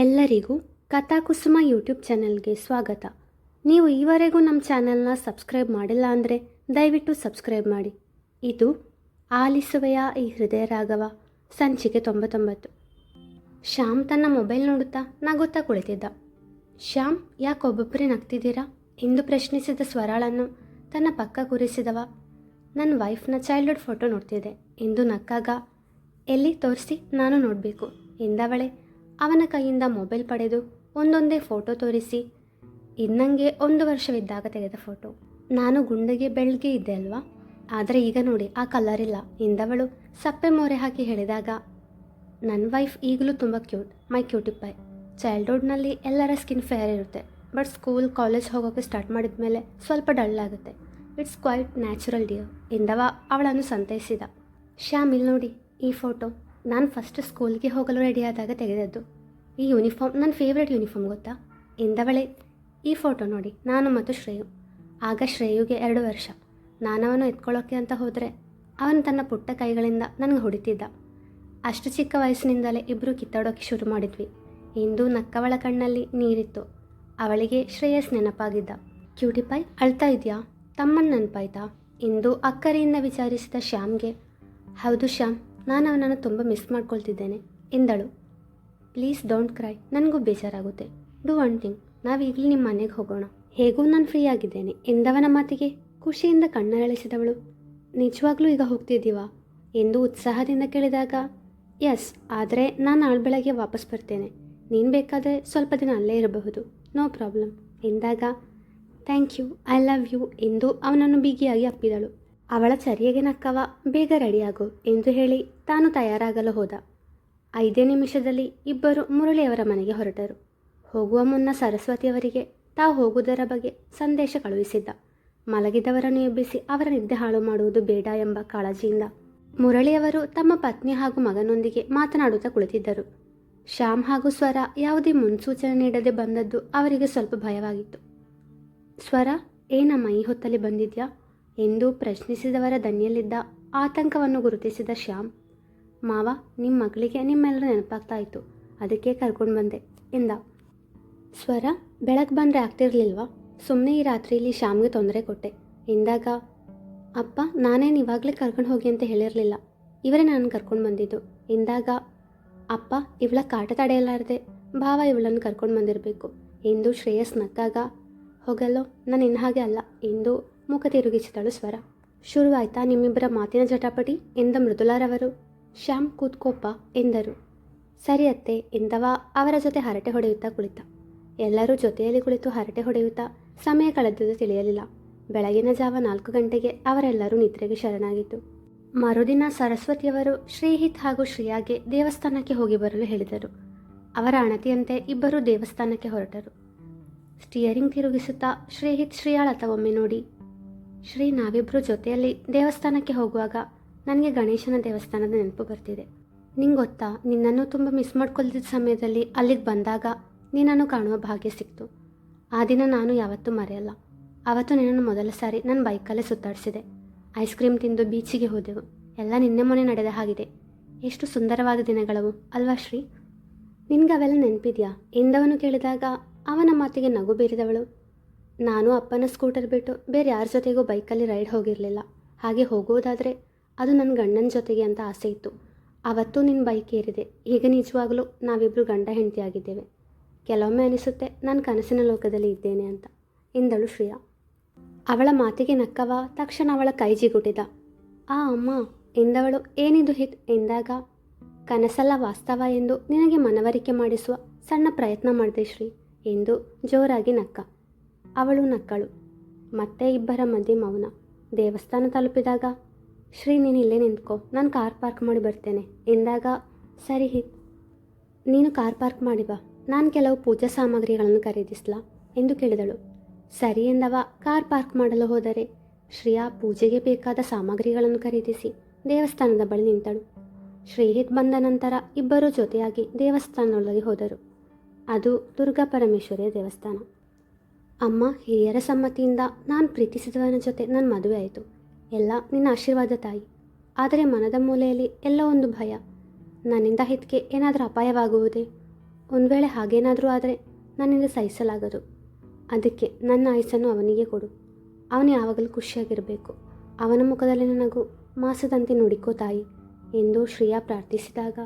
ಎಲ್ಲರಿಗೂ ಕಥಾಕುಸುಮ ಯೂಟ್ಯೂಬ್ ಚಾನೆಲ್ಗೆ ಸ್ವಾಗತ. ನೀವು ಈವರೆಗೂ ನಮ್ಮ ಚಾನೆಲ್ನ ಸಬ್ಸ್ಕ್ರೈಬ್ ಮಾಡಿಲ್ಲ ಅಂದರೆ ದಯವಿಟ್ಟು ಸಬ್ಸ್ಕ್ರೈಬ್ ಮಾಡಿ. ಇದು ಆಲಿಸುವೆಯ ಈ ಹೃದಯ ರಾಘವ, ಸಂಚಿಕೆ ತೊಂಬತ್ತೊಂಬತ್ತು. ಶ್ಯಾಮ್ ತನ್ನ ಮೊಬೈಲ್ ನೋಡುತ್ತಾ ನಗುತ್ತಾ ಕುಳಿತಿದ್ದ. ಶ್ಯಾಮ್, ಯಾಕೆ ಒಬ್ಬೊಬ್ಬರೇ ನಗ್ತಿದ್ದೀರಾ? ಎಂದು ಪ್ರಶ್ನಿಸಿದ ಸ್ವರಾಳನ್ನು ತನ್ನ ಪಕ್ಕ ಕೂರಿಸಿದವ. ನನ್ನ ವೈಫ್ನ ಚೈಲ್ಡ್ಹುಡ್ ಫೋಟೋ ನೋಡ್ತಿದ್ದೆ. ಎಂದು ನಕ್ಕಾಗ ಎಲ್ಲಿ ತೋರಿಸಿ? ನಾನು ನೋಡಬೇಕು. ಎಂದವಳೆ. ಅವನ ಕೈಯಿಂದ ಮೊಬೈಲ್ ಪಡೆದು ಒಂದೊಂದೇ ಫೋಟೋ ತೋರಿಸಿ. ಇನ್ನಂಗೆ ಒಂದು ವರ್ಷವಿದ್ದಾಗ ತೆಗೆದ ಫೋಟೋ. ನಾನು ಗುಂಡಗೆ ಬೆಳಗ್ಗೆ ಇದ್ದೆ ಅಲ್ವಾ? ಆದರೆ ಈಗ ನೋಡಿ, ಆ ಕಲರ್ ಇಲ್ಲ ಎಂದವಳು ಸಪ್ಪೆ ಮೋರೆ ಹಾಕಿ ಹೇಳಿದಾಗ ನನ್ನ ವೈಫ್ ಈಗಲೂ ತುಂಬ ಕ್ಯೂಟ್, ಮೈ ಕ್ಯೂಟಿಪ್ಪಾಯ್ ಚೈಲ್ಡ್ಹುಡ್ನಲ್ಲಿ ಎಲ್ಲರ ಸ್ಕಿನ್ ಫೇರ್ ಇರುತ್ತೆ. ಬಟ್ ಸ್ಕೂಲ್, ಕಾಲೇಜ್ ಹೋಗೋಕ್ಕೆ ಸ್ಟಾರ್ಟ್ ಮಾಡಿದ ಮೇಲೆ ಸ್ವಲ್ಪ ಡಲ್ ಆಗುತ್ತೆ. It's quite natural dear. ಎಂದವ ಅವಳನ್ನು ಸಂತೈಸಿದ. ಶ್ಯಾಮ್, ಇಲ್ಲಿ ನೋಡಿ, ಈ ಫೋಟೋ. ನಾನು ಫಸ್ಟ್ ಸ್ಕೂಲ್ಗೆ ಹೋಗಲು ರೆಡಿಯಾದಾಗ ತೆಗೆದದ್ದು. ಈ ಯೂನಿಫಾರ್ಮ್ ನನ್ನ ಫೇವ್ರೆಟ್ ಯೂನಿಫಾರ್ಮ್ ಗೊತ್ತಾ? ಎಂದವಳೆ, ಈ ಫೋಟೋ ನೋಡಿ, ನಾನು ಮತ್ತು ಶ್ರೇಯು. ಆಗ ಶ್ರೇಯುಗೆ ಎರಡು ವರ್ಷ. ನಾನವನು ಎತ್ಕೊಳ್ಳೋಕ್ಕೆ ಅಂತ ಹೋದರೆ, ಅವನು ತನ್ನ ಪುಟ್ಟ ಕೈಗಳಿಂದ ನನಗೆ ಹೊಡಿತಿದ್ದ. ಅಷ್ಟು ಚಿಕ್ಕ ವಯಸ್ಸಿನಿಂದಲೇ ಇಬ್ಬರು ಕಿತ್ತಾಡೋಕ್ಕೆ ಶುರು ಮಾಡಿದ್ವಿ. ಇಂದು ನಕ್ಕವಳ ಕಣ್ಣಲ್ಲಿ ನೀರಿತ್ತು. ಅವಳಿಗೆ ಶ್ರೇಯಸ್ ನೆನಪಾಗಿದ್ದ. ಕ್ಯೂಟಿಪಾಯ್ ಅಳ್ತಾ ಇದೆಯಾ? ತಮ್ಮನ್ನು ನೆನಪಾಯ್ತಾ? ಇಂದು ಅಕ್ಕರೆಯಿಂದ ವಿಚಾರಿಸಿದ ಶ್ಯಾಮ್ಗೆ, ಹೌದು ಶ್ಯಾಮ್ ನಾನು ಅವನನ್ನು ತುಂಬ ಮಿಸ್ ಮಾಡ್ಕೊಳ್ತಿದ್ದೇನೆ. ಎಂದಳು. ಪ್ಲೀಸ್ ಡೋಂಟ್ ಕ್ರೈ ನನಗೂ ಬೇಜಾರಾಗುತ್ತೆ. ಡೂ ಒನ್ ಥಿಂಗ್ ನಾವೀಗಲೇ ನಿಮ್ಮ ಮನೆಗೆ ಹೋಗೋಣ. ಹೇಗೂ ನಾನು ಫ್ರೀ ಆಗಿದ್ದೇನೆ. ಎಂದವನ ಮಾತಿಗೆ ಖುಷಿಯಿಂದ ಕಣ್ಣರಳಿಸಿದವಳು. ನಿಜವಾಗ್ಲೂ ಈಗ ಹೋಗ್ತಿದ್ದೀವಾ? ಎಂದು ಉತ್ಸಾಹದಿಂದ ಕೇಳಿದಾಗ ಎಸ್ ಆದರೆ ನಾನು ನಾಳೆ ಬೆಳಗ್ಗೆ ವಾಪಸ್ ಬರ್ತೇನೆ. ನೀನು ಬೇಕಾದರೆ ಸ್ವಲ್ಪ ದಿನ ಅಲ್ಲೇ ಇರಬಹುದು. ನೋ ಪ್ರಾಬ್ಲಮ್ ಎಂದಾಗ thank you I love you ಎಂದು ಅವನನ್ನು ಬಿಗಿಯಾಗಿ ಅಪ್ಪಿದಳು. ಅವಳ ಚರ್ಯೆಗೆ ನಕ್ಕವ ಬೇಗ ರೆಡಿಯಾಗು ಎಂದು ಹೇಳಿ ತಾನು ತಯಾರಾಗಲು ಹೋದ. ಐದೇ ನಿಮಿಷದಲ್ಲಿ ಇಬ್ಬರು ಮುರಳಿಯವರ ಮನೆಗೆ ಹೊರಟರು. ಹೋಗುವ ಮುನ್ನ ಸರಸ್ವತಿಯವರಿಗೆ ತಾವು ಹೋಗುವುದರ ಬಗ್ಗೆ ಸಂದೇಶ ಕಳುಹಿಸಿದ್ದ. ಮಲಗಿದವರನ್ನು ಎಬ್ಬಿಸಿ ಅವರ ನಿದ್ದೆ ಹಾಳು ಮಾಡುವುದು ಬೇಡ ಎಂಬ ಕಾಳಜಿಯಿಂದ ಮುರಳಿಯವರು ತಮ್ಮ ಪತ್ನಿ ಹಾಗೂ ಮಗನೊಂದಿಗೆ ಮಾತನಾಡುತ್ತಾ ಕುಳಿತಿದ್ದರು. ಶ್ಯಾಮ್ ಹಾಗೂ ಸ್ವರ ಯಾವುದೇ ಮುನ್ಸೂಚನೆ ನೀಡದೆ ಬಂದದ್ದು ಅವರಿಗೆ ಸ್ವಲ್ಪ ಭಯವಾಗಿತ್ತು. ಸ್ವರ, ಏನಮ್ಮ ಈ ಹೊತ್ತಲ್ಲಿ ಬಂದಿದ್ಯಾ? ಎಂದು ಪ್ರಶ್ನಿಸಿದವರ ದನಿಯಲ್ಲಿದ್ದ ಆತಂಕವನ್ನು ಗುರುತಿಸಿದ ಶ್ಯಾಮ್, ಮಾವ ನಿಮ್ಮ ಮಗಳಿಗೆ ನಿಮ್ಮೆಲ್ಲರೂ ನೆನಪಾಗ್ತಾ ಇತ್ತು ಅದಕ್ಕೆ ಕರ್ಕೊಂಡು ಬಂದೆ, ಎಂದ. ಸ್ವರ ಬೆಳಗ್ಗೆ ಬಂದರೆ ಆಗ್ತಿರ್ಲಿಲ್ವಾ? ಸುಮ್ಮನೆ ಈ ರಾತ್ರಿಯಲ್ಲಿ ಶ್ಯಾಮ್ಗೆ ತೊಂದರೆ ಕೊಟ್ಟೆ. ಎಂದಾಗ, ಅಪ್ಪ, ನಾನೇನು ಇವಾಗಲೇ ಕರ್ಕೊಂಡು ಹೋಗಿ ಅಂತ ಹೇಳಿರಲಿಲ್ಲ. ಇವರೇ ನಾನು ಕರ್ಕೊಂಡು ಬಂದಿದ್ದು. ಎಂದಾಗ, ಅಪ್ಪ, ಇವಳ ಕಾಟ ತಡೆಯಲಾರದೆ ಭಾವ ಇವಳನ್ನು ಕರ್ಕೊಂಡು ಬಂದಿರಬೇಕು. ಎಂದು ಶ್ರೇಯಸ್ ನಕ್ಕಾಗ, ಹೋಗಲ್ಲೋ, ನಾನು ಇನ್ನು ಹಾಗೆ ಅಲ್ಲ, ಎಂದು ಮುಖ ತಿರುಗಿಸಿದಳು ಸ್ವರ. ಶುರುವಾಯ್ತಾ, ನಿಮ್ಮಿಬ್ಬರ ಮಾತಿನ ಜಟಾಪಟಿ? ಎಂದ ಮೃದುಲಾರವರು. ಶ್ಯಾಮ್ ಕೂತ್ಕೋಪ ಎಂದರು. ಸರಿ ಅತ್ತೆ, ಎಂದವ? ಅವರ ಜೊತೆ ಹರಟೆ ಹೊಡೆಯುತ್ತಾ ಕುಳಿತ. ಎಲ್ಲರೂ ಜೊತೆಯಲ್ಲಿ ಕುಳಿತು ಹರಟೆ ಹೊಡೆಯುತ್ತಾ, ಸಮಯ ಕಳೆದದ್ದು ತಿಳಿಯಲಿಲ್ಲ. ಬೆಳಗಿನ ಜಾವ ನಾಲ್ಕು ಗಂಟೆಗೆ ಅವರೆಲ್ಲರೂ ನಿದ್ರೆಗೆ ಶರಣಾಗಿತ್ತು ಮರುದಿನ ಸರಸ್ವತಿಯವರು ಶ್ರೀಹಿತ್ ಹಾಗೂ ಶ್ರೇಯಾಗೆ ದೇವಸ್ಥಾನಕ್ಕೆ ಹೋಗಿ ಬರಲು ಹೇಳಿದರು. ಅವರ ಅಣತಿಯಂತೆ ಇಬ್ಬರೂ ದೇವಸ್ಥಾನಕ್ಕೆ ಹೊರಟರು. ಸ್ಟಿಯರಿಂಗ್ ತಿರುಗಿಸುತ್ತಾ ಶ್ರೀಹಿತ್ ಶ್ರೇಯಾಳತ ಒಮ್ಮೆ ನೋಡಿ ಶ್ರೀ ನಾವಿಬ್ಬರು ಜೊತೆಯಲ್ಲಿ ದೇವಸ್ಥಾನಕ್ಕೆ ಹೋಗುವಾಗ ನನಗೆ ಗಣೇಶನ ದೇವಸ್ಥಾನದ ನೆನಪು ಬರ್ತಿದೆ. ನಿಂಗೆ ಗೊತ್ತಾ ನಿನ್ನನ್ನು ತುಂಬ ಮಿಸ್ ಮಾಡ್ಕೊಳ್ತಿದ್ದ ಸಮಯದಲ್ಲಿ ಅಲ್ಲಿಗೆ ಬಂದಾಗ ನಿನ್ನನ್ನು ಕಾಣುವ ಭಾಗ್ಯ ಸಿಕ್ತು. ಆ ದಿನ ನಾನು ಯಾವತ್ತೂ ಮರೆಯಲ್ಲ. ಆವತ್ತು ನಿನ್ನನ್ನು ಮೊದಲ ಸಾರಿ ನನ್ನ ಬೈಕಲ್ಲೇ ಸುತ್ತಾಡಿಸಿದೆ. ಐಸ್ ಕ್ರೀಮ್ ತಿಂದು ಬೀಚಿಗೆ ಹೋದೆವು. ಎಲ್ಲ ನಿನ್ನೆ ಮೊನ್ನೆ ನಡೆದ ಹಾಗಿದೆ. ಎಷ್ಟು ಸುಂದರವಾದ ದಿನಗಳವು, ಅಲ್ವಾ ಶ್ರೀ? ನಿನ್ಗೆ ಅವೆಲ್ಲ ನೆನಪಿದೆಯಾ? ಎಂದವನು ಕೇಳಿದಾಗ ಅವನ ಮಾತಿಗೆ ನಗು ಬೀರಿದವಳು. ನಾನು ಅಪ್ಪನ ಸ್ಕೂಟರ್ ಬಿಟ್ಟು ಬೇರೆ ಯಾರ ಜೊತೆಗೂ ಬೈಕಲ್ಲಿ ರೈಡ್ ಹೋಗಿರಲಿಲ್ಲ. ಹಾಗೆ ಹೋಗೋದಾದರೆ ಅದು ನನ್ನ ಗಂಡನ ಜೊತೆಗೆ ಅಂತ ಆಸೆ ಇತ್ತು. ಅವತ್ತು ನಿನ್ನ ಬೈಕ್ ಏರಿದೆ. ಈಗ ನಿಜವಾಗಲೂ ನಾವಿಬ್ಬರು ಗಂಡ ಹೆಂಡತಿ ಆಗಿದ್ದೇವೆ. ಕೆಲವೊಮ್ಮೆ ಅನಿಸುತ್ತೆ ನಾನು ಕನಸಿನ ಲೋಕದಲ್ಲಿ ಇದ್ದೇನೆ ಅಂತ. ಎಂದಳು ಶ್ರೇಯಾ. ಅವಳ ಮಾತಿಗೆ ನಕ್ಕವ, ತಕ್ಷಣ ಅವಳ ಕೈ ಜಿಗುಟಿದ. ಆ ಅಮ್ಮ ಎಂದವಳು ಏನಿದು ಹಿತ್ ಎಂದಾಗ, ಕನಸಲ್ಲ ವಾಸ್ತವ ಎಂದು ನಿನಗೆ ಮನವರಿಕೆ ಮಾಡಿಸುವ ಸಣ್ಣ ಪ್ರಯತ್ನ ಮಾಡಿದೆ ಶ್ರೀ ಎಂದು ಜೋರಾಗಿ ನಕ್ಕ. ಅವಳು ನಕ್ಕಳು. ಮತ್ತೆ ಇಬ್ಬರ ಮಧ್ಯೆ ಮೌನ. ದೇವಸ್ಥಾನ ತಲುಪಿದಾಗ ಶ್ರೀ ನೀನು ಇಲ್ಲೇ ನಿಂತ್ಕೋ, ನಾನು ಕಾರ್ ಪಾರ್ಕ್ ಮಾಡಿ ಬರ್ತೇನೆ. ಎಂದಾಗ, ಸರಿ ಹಿತ್. ನೀನು ಕಾರ್ ಪಾರ್ಕ್ ಮಾಡಿ ಬಾ. ನಾನು ಕೆಲವು ಪೂಜಾ ಸಾಮಗ್ರಿಗಳನ್ನು ಖರೀದಿಸ್ಲಾ ಎಂದು ಕೇಳಿದಳು. ಸರಿ ಎಂದವ, ಕಾರ್ ಪಾರ್ಕ್ ಮಾಡಲು ಹೋದರೆ ಶ್ರೀಯಾ ಪೂಜೆಗೆ ಬೇಕಾದ ಸಾಮಗ್ರಿಗಳನ್ನು ಖರೀದಿಸಿ ದೇವಸ್ಥಾನದ ಬಳಿ ನಿಂತಳು. ಶ್ರೀಹಿತ್ ಬಂದ ನಂತರ ಇಬ್ಬರೂ ಜೊತೆಯಾಗಿ ದೇವಸ್ಥಾನದೊಳಗೆ ಹೋದರು. ಅದು ದುರ್ಗಾ ಪರಮೇಶ್ವರಿಯ ದೇವಸ್ಥಾನ. ಅಮ್ಮ, ಹಿರಿಯರ ಸಮ್ಮತಿಯಿಂದ ನಾನು ಪ್ರೀತಿಸಿದವನ ಜೊತೆ ನನ್ನ ಮದುವೆ ಆಯಿತು. ಎಲ್ಲ ನಿನ್ನ ಆಶೀರ್ವಾದ ತಾಯಿ. ಆದರೆ ಮನದ ಮೂಲೆಯಲ್ಲಿ ಎಲ್ಲ ಒಂದು ಭಯ. ನನ್ನಿಂದ ಹಿತ್ಗೆ ಏನಾದರೂ ಅಪಾಯವಾಗುವುದೇ? ಒಂದು ವೇಳೆ ಹಾಗೇನಾದರೂ ಆದರೆ ನನ್ನಿಂದ ಸಹಿಸಲಾಗದು. ಅದಕ್ಕೆ ನನ್ನ ಆಯಸ್ಸನ್ನು ಅವನಿಗೆ ಕೊಡು. ಅವನು ಯಾವಾಗಲೂ ಖುಷಿಯಾಗಿರಬೇಕು. ಅವನ ಮುಖದಲ್ಲಿ ನನಗೂ ಮಾಸದಂತೆ ನುಡಿಕೋ ತಾಯಿ ಎಂದು ಶ್ರೇಯಾ ಪ್ರಾರ್ಥಿಸಿದಾಗ,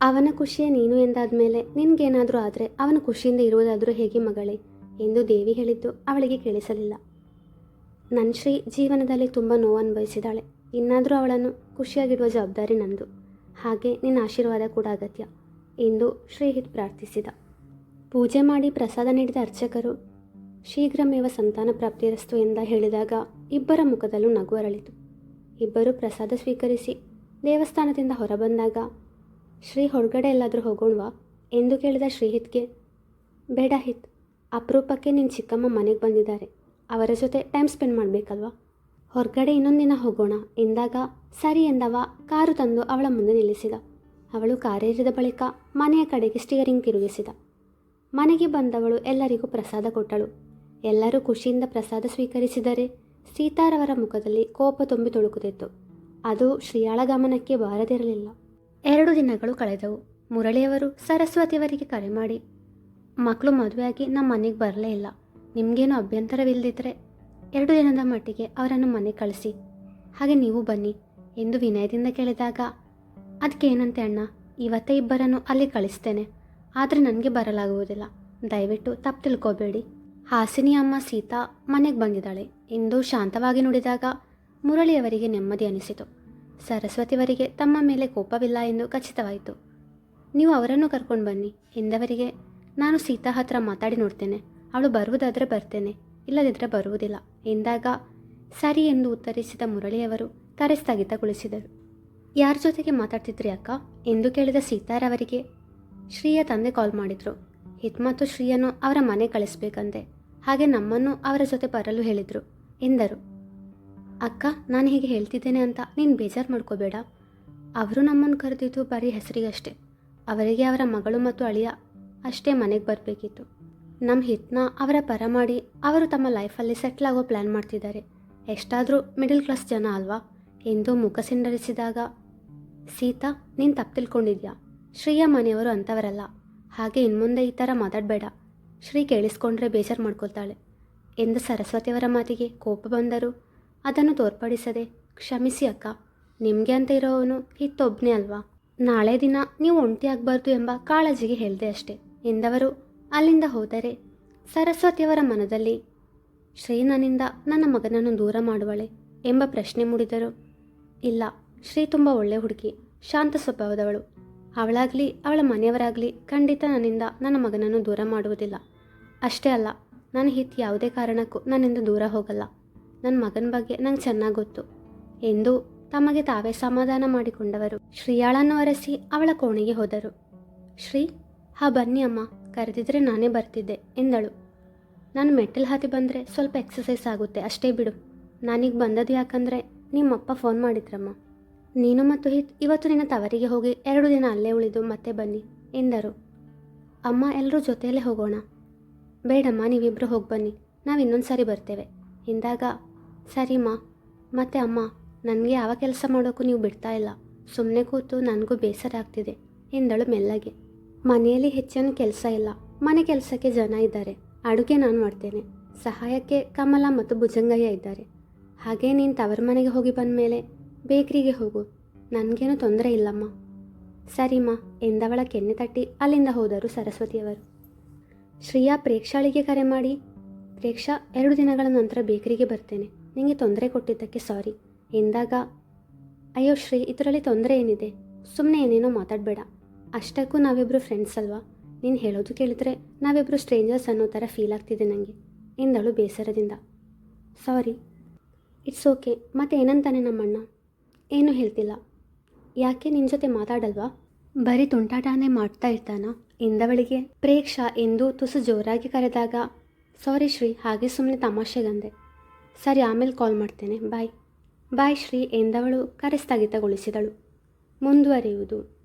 ಅವನ ಖುಷಿಯೇ ನೀನು ಎಂದಾದ ಮೇಲೆ ನಿನಗೇನಾದರೂ ಆದರೆ ಅವನ ಖುಷಿಯಿಂದ ಇರುವುದಾದರೂ ಹೇಗೆ ಮಗಳೇ? ಎಂದು ದೇವಿ ಹೇಳಿದ್ದು ಅವಳಿಗೆ ಕೇಳಿಸಲಿಲ್ಲ. ನನ್ನ ಶ್ರೀ ಜೀವನದಲ್ಲಿ ತುಂಬ ನೋವು ಅನುಭವಿಸಿದಾಳೆ ಇನ್ನಾದರೂ ಅವಳನ್ನು ಖುಷಿಯಾಗಿಡುವ ಜವಾಬ್ದಾರಿ ನಂದು. ಹಾಗೆ ನಿನ್ನ ಆಶೀರ್ವಾದ ಕೂಡ ಅಗತ್ಯ ಎಂದು ಶ್ರೀಹಿತ್ ಪ್ರಾರ್ಥಿಸಿದ. ಪೂಜೆ ಮಾಡಿ ಪ್ರಸಾದ ನೀಡಿದ ಅರ್ಚಕರು ಶೀಘ್ರಮೇವ ಸಂತಾನ ಪ್ರಾಪ್ತಿರಸ್ತು ಎಂದ ಹೇಳಿದಾಗ ಇಬ್ಬರ ಮುಖದಲ್ಲೂ ನಗು ಅರಳಿತು. ಇಬ್ಬರು ಪ್ರಸಾದ ಸ್ವೀಕರಿಸಿ ದೇವಸ್ಥಾನದಿಂದ ಹೊರಬಂದಾಗ, ಶ್ರೀ ಹೊರಗಡೆ ಎಲ್ಲಾದರೂ ಹೋಗೋಣವಾ? ಎಂದು ಕೇಳಿದ ಶ್ರೀಹಿತ್ಗೆ, ಬೇಡ ಹಿತ್. ಅಪರೂಪಕ್ಕೆ ನಿನ್ನ ಚಿಕ್ಕಮ್ಮ ಮನೆಗೆ ಬಂದಿದ್ದಾರೆ. ಅವರ ಜೊತೆ ಟೈಮ್ ಸ್ಪೆಂಡ್ ಮಾಡಬೇಕಲ್ವಾ? ಹೊರಗಡೆ ಇನ್ನೊಂದು ದಿನ ಹೋಗೋಣ ಎಂದಾಗ ಸರಿ ಎಂದವ ಕಾರು ತಂದು ಅವಳ ಮುಂದೆ ನಿಲ್ಲಿಸಿದ. ಅವಳು ಕಾರೇರಿದ ಬಳಿಕ ಮನೆಯ ಕಡೆಗೆ ಸ್ಟಿಯರಿಂಗ್ ತಿರುಗಿಸಿದ. ಮನೆಗೆ ಬಂದವಳು ಎಲ್ಲರಿಗೂ ಪ್ರಸಾದ ಕೊಟ್ಟಳು. ಎಲ್ಲರೂ ಖುಷಿಯಿಂದ ಪ್ರಸಾದ ಸ್ವೀಕರಿಸಿದರೆ ಸೀತಾರವರ ಮುಖದಲ್ಲಿ ಕೋಪ ತುಂಬಿ ತುಳುಕುತ್ತಿತ್ತು. ಅದು ಶ್ರೀಯಾಳ ಗಮನಕ್ಕೆ ಬಾರದಿರಲಿಲ್ಲ. ಎರಡು ದಿನಗಳು ಕಳೆದವು. ಮುರಳಿಯವರು ಸರಸ್ವತಿಯವರಿಗೆ ಕರೆ ಮಾಡಿ ಮಕ್ಕಳು ಮದುವೆಯಾಗಿ ನಮ್ಮ ಮನೆಗೆ ಬರಲೇ ಇಲ್ಲ. ನಿಮಗೇನು ಅಭ್ಯಂತರವಿಲ್ಲದಿದ್ದರೆ ಎರಡು ದಿನದ ಮಟ್ಟಿಗೆ ಅವರನ್ನು ಮನೆ ಕಳಿಸಿ. ಹಾಗೆ ನೀವು ಬನ್ನಿ ಎಂದು ವಿನಯದಿಂದ ಕೇಳಿದಾಗ, ಅದಕ್ಕೇನಂತೆ ಅಣ್ಣ, ಇವತ್ತೇ ಇಬ್ಬರನ್ನು ಅಲ್ಲಿ ಕಳಿಸ್ತೇನೆ. ಆದರೆ ನನಗೆ ಬರಲಾಗುವುದಿಲ್ಲ. ದಯವಿಟ್ಟು ತಪ್ಪು ತಿಳ್ಕೋಬೇಡಿ. ಹಾಸಿನಿ ಅಮ್ಮ ಸೀತಾ ಮನೆಗೆ ಬಂದಿದ್ದಾಳೆ. ಎಂದು ಶಾಂತವಾಗಿ ನುಡಿದಾಗ ಮುರಳಿಯವರಿಗೆ ನೆಮ್ಮದಿ ಅನಿಸಿತು. ಸರಸ್ವತಿಯವರಿಗೆ ತಮ್ಮ ಮೇಲೆ ಕೋಪವಿಲ್ಲ ಎಂದು ಖಚಿತವಾಯಿತು. ನೀವು ಅವರನ್ನು ಕರ್ಕೊಂಡು ಬನ್ನಿ. ಎಂದವರಿಗೆ ನಾನು ಸೀತಾ ಹತ್ರ ಮಾತಾಡಿ ನೋಡ್ತೇನೆ. ಅವಳು ಬರುವುದಾದರೆ ಬರ್ತೇನೆ. ಇಲ್ಲದಿದ್ದರೆ ಬರುವುದಿಲ್ಲ. ಎಂದಾಗ ಸರಿ ಎಂದು ಉತ್ತರಿಸಿದ ಮುರಳಿಯವರು ಕರೆ ಸ್ಥಗಿತಗೊಳಿಸಿದರು. ಯಾರ ಜೊತೆಗೆ ಮಾತಾಡ್ತಿದ್ರಿ ಅಕ್ಕ? ಎಂದು ಕೇಳಿದ ಸೀತಾರವರಿಗೆ ಶ್ರೀಯ ತಂದೆ ಕಾಲ್ ಮಾಡಿದರು. ಹಿತ್ ಮತ್ತು ಶ್ರೀಯನ್ನು ಅವರ ಮನೆ ಕಳಿಸ್ಬೇಕಂತೆ ಹಾಗೆ ನಮ್ಮನ್ನು ಅವರ ಜೊತೆ ಬರಲು ಹೇಳಿದರು, ಎಂದರು. ಅಕ್ಕ, ನಾನು ಹೀಗೆ ಹೇಳ್ತಿದ್ದೇನೆ ಅಂತ ನೀನು ಬೇಜಾರು ಮಾಡ್ಕೋಬೇಡ. ಅವರು ನಮ್ಮನ್ನು ಕರೆದಿದ್ದು ಬರೀ ಹೆಸರಿಗಷ್ಟೇ. ಅವರಿಗೆ ಅವರ ಮಗಳು ಮತ್ತು ಅಳಿಯ ಅಷ್ಟೇ ಮನೆಗೆ ಬರಬೇಕಿತ್ತು. ನಮ್ಮ ಹಿತ್ನ, ಅವರ ಪರ ಮಾಡಿ ಅವರು ತಮ್ಮ ಲೈಫಲ್ಲಿ ಸೆಟ್ಲ್ ಆಗೋ ಪ್ಲ್ಯಾನ್ ಮಾಡ್ತಿದ್ದಾರೆ. ಎಷ್ಟಾದರೂ ಮಿಡಲ್ ಕ್ಲಾಸ್ ಜನ ಅಲ್ವಾ? ಎಂದು ಮುಖ ಸಿಂಡರಿಸಿದಾಗ, ಸೀತಾ, ನೀನು ತಪ್ಪು ತಿಳ್ಕೊಂಡಿದ್ಯಾ? ಶ್ರೀಯ ಮನೆಯವರು ಅಂಥವರಲ್ಲ ಹಾಗೆ ಇನ್ಮುಂದೆ ಈ ಥರ ಮಾತಾಡಬೇಡ. ಶ್ರೀ ಕೇಳಿಸ್ಕೊಂಡ್ರೆ ಬೇಜಾರು ಮಾಡ್ಕೊಳ್ತಾಳೆ. ಎಂದು ಸರಸ್ವತಿಯವರ ಮಾತಿಗೆ ಕೋಪ ಬಂದರು ಅದನ್ನು ತೋರ್ಪಡಿಸದೆ, ಕ್ಷಮಿಸಿ ಅಕ್ಕ. ನಿಮಗೆ ಅಂತ ಇರೋವನು ಹಿತ್ತೊಬ್ಬನೇ ಅಲ್ವಾ? ನಾಳೆ ದಿನ ನೀವು ಒಂಟಿ ಆಗಬಾರ್ದು ಎಂಬ ಕಾಳಜಿಗೆ ಹೇಳಿದೆ ಅಷ್ಟೆ. ಎಂದವರು ಅಲ್ಲಿಂದ ಹೋದರೆ ಸರಸ್ವತಿಯವರ ಮನದಲ್ಲಿ ಶ್ರೀ ನನ್ನಿಂದ ನನ್ನ ಮಗನನ್ನು ದೂರ ಮಾಡುವಳೆ ಎಂಬ ಪ್ರಶ್ನೆ ಮೂಡಿದರು. ಇಲ್ಲ, ಶ್ರೀ ತುಂಬ ಒಳ್ಳೆ ಹುಡುಗಿ, ಶಾಂತ ಸ್ವಭಾವದವಳು. ಅವಳಾಗಲಿ, ಅವಳ ಮನೆಯವರಾಗಲಿ ಖಂಡಿತ ನನ್ನಿಂದ ನನ್ನ ಮಗನನ್ನು ದೂರ ಮಾಡುವುದಿಲ್ಲ. ಅಷ್ಟೇ ಅಲ್ಲ, ನನ್ನ ಹಿತ್ ಯಾವುದೇ ಕಾರಣಕ್ಕೂ ನನ್ನಿಂದ ದೂರ ಹೋಗಲ್ಲ. ನನ್ನ ಮಗನ ಬಗ್ಗೆ ನಂಗೆ ಚೆನ್ನಾಗಿ ಗೊತ್ತು ಎಂದು ತಮಗೆ ತಾವೇ ಸಮಾಧಾನ ಮಾಡಿಕೊಂಡವರು. ಶ್ರೀಯಾಳನ್ನು ಅರಸಿ ಅವಳ ಕೋಣೆಗೆ ಹೋದರು. ಶ್ರೀ ಹಾ, ಬನ್ನಿ ಅಮ್ಮ. ಕರೆದಿದ್ರೆ ನಾನೇ ಬರ್ತಿದ್ದೆ, ಎಂದಳು. ನಾನು ಮೆಟ್ಟಲು ಹತ್ತಿ ಬಂದರೆ ಸ್ವಲ್ಪ ಎಕ್ಸಸೈಸ್ ಆಗುತ್ತೆ, ಅಷ್ಟೇ ಬಿಡು. ನಾನೀಗ ಬಂದದ್ದು ಯಾಕಂದರೆ ನಿಮ್ಮಪ್ಪ ಫೋನ್ ಮಾಡಿದ್ರಮ್ಮ. ನೀನು ಮತ್ತು ಹಿತ್, ಇವತ್ತು ನಿನ್ನ ತವರಿಗೆ ಹೋಗಿ ಎರಡು ದಿನ ಅಲ್ಲೇ ಉಳಿದು ಮತ್ತೆ ಬನ್ನಿ, ಎಂದರು. ಅಮ್ಮ ಎಲ್ಲರೂ ಜೊತೆಯಲ್ಲೇ ಹೋಗೋಣ. ಬೇಡಮ್ಮ ನೀವಿಬ್ಬರು ಹೋಗಿ ಬನ್ನಿ, ನಾವು ಇನ್ನೊಂದು ಸಾರಿ ಬರ್ತೇವೆ. ಎಂದಾಗ, ಸರಿಮ್ಮ. ಮತ್ತೆ ಅಮ್ಮ, ನನಗೆ ಯಾವ ಕೆಲಸ ಮಾಡೋಕ್ಕೂ ನೀವು ಬಿಡ್ತಾ ಇಲ್ಲ. ಸುಮ್ಮನೆ ಕೂತು ನನಗೂ ಬೇಸರ ಆಗ್ತಿದೆ, ಎಂದಳು ಮೆಲ್ಲಗೆ. ಮನೆಯಲ್ಲಿ ಹೆಚ್ಚೇನು ಕೆಲಸ ಇಲ್ಲ. ಮನೆ ಕೆಲಸಕ್ಕೆ ಜನ ಇದ್ದಾರೆ. ಅಡುಗೆ ನಾನು ಮಾಡ್ತೇನೆ. ಸಹಾಯಕ್ಕೆ ಕಮಲ ಮತ್ತು ಭುಜಂಗಯ್ಯ ಇದ್ದಾರೆ. ಹಾಗೆ ನೀನು ತವರ ಮನೆಗೆ ಹೋಗಿ ಬಂದ ಮೇಲೆ ಬೇಕ್ರಿಗೆ ಹೋಗು. ನನಗೇನು ತೊಂದರೆ ಇಲ್ಲಮ್ಮ. ಸರಿಮ್ಮ, ಎಂದವಳ ಕೆನ್ನೆ ತಟ್ಟಿ ಅಲ್ಲಿಂದ ಹೋದರು ಸರಸ್ವತಿಯವರು. ಶ್ರೀಯಾ ಪ್ರೇಕ್ಷಾಳಿಗೆ ಕರೆ ಮಾಡಿ, ಪ್ರೇಕ್ಷಾ, ಎರಡು ದಿನಗಳ ನಂತರ ಬೇಕರಿಗೆ ಬರ್ತೇನೆ. ನಿಮಗೆ ತೊಂದರೆ ಕೊಟ್ಟಿದ್ದಕ್ಕೆ ಸಾರಿ. ಎಂದಾಗ, ಅಯ್ಯೋ ಶ್ರೀ, ಇದರಲ್ಲಿ ತೊಂದರೆ ಏನಿದೆ? ಸುಮ್ಮನೆ ಏನೇನೋ ಮಾತಾಡಬೇಡ. ಅಷ್ಟಕ್ಕೂ ನಾವಿಬ್ಬರು ಫ್ರೆಂಡ್ಸ್ ಅಲ್ವಾ? ನೀನು ಹೇಳೋದು ಕೇಳಿದ್ರೆ ನಾವಿಬ್ಬರು ಸ್ಟ್ರೇಂಜರ್ಸ್ ಅನ್ನೋ ಥರ ಫೀಲ್ ಆಗ್ತಿದೆ ನನಗೆ ಎಂದಳು ಬೇಸರದಿಂದ. ಸಾರಿ ಇಟ್ಸ್ ಓಕೆ ಮತ್ತೆ ಏನಂತಾನೆ ನಮ್ಮಣ್ಣ? ಏನೂ ಹೇಳ್ತಿಲ್ಲ. ಯಾಕೆ ನಿನ್ನ ಜೊತೆ ಮಾತಾಡಲ್ವಾ? ಬರೀ ತುಂಟಾಟನೇ ಮಾಡ್ತಾ ಇರ್ತಾನ? ಎಂದವಳಿಗೆ ಪ್ರೇಕ್ಷಾ ಎಂದು ತುಸು ಜೋರಾಗಿ ಕರೆದಾಗ ಸಾರಿ ಶ್ರೀ, ಹಾಗೆ ಸುಮ್ಮನೆ ತಮಾಷೆಗಂದೆ ಸರಿ, ಆಮೇಲೆ ಕಾಲ್ ಮಾಡ್ತೇನೆ. ಬಾಯ್ ಬಾಯ್ ಶ್ರೀ, ಎಂದವಳು ಕರೆ ಸ್ಥಗಿತಗೊಳಿಸಿದಳು ಮುಂದುವರಿಯುವುದು.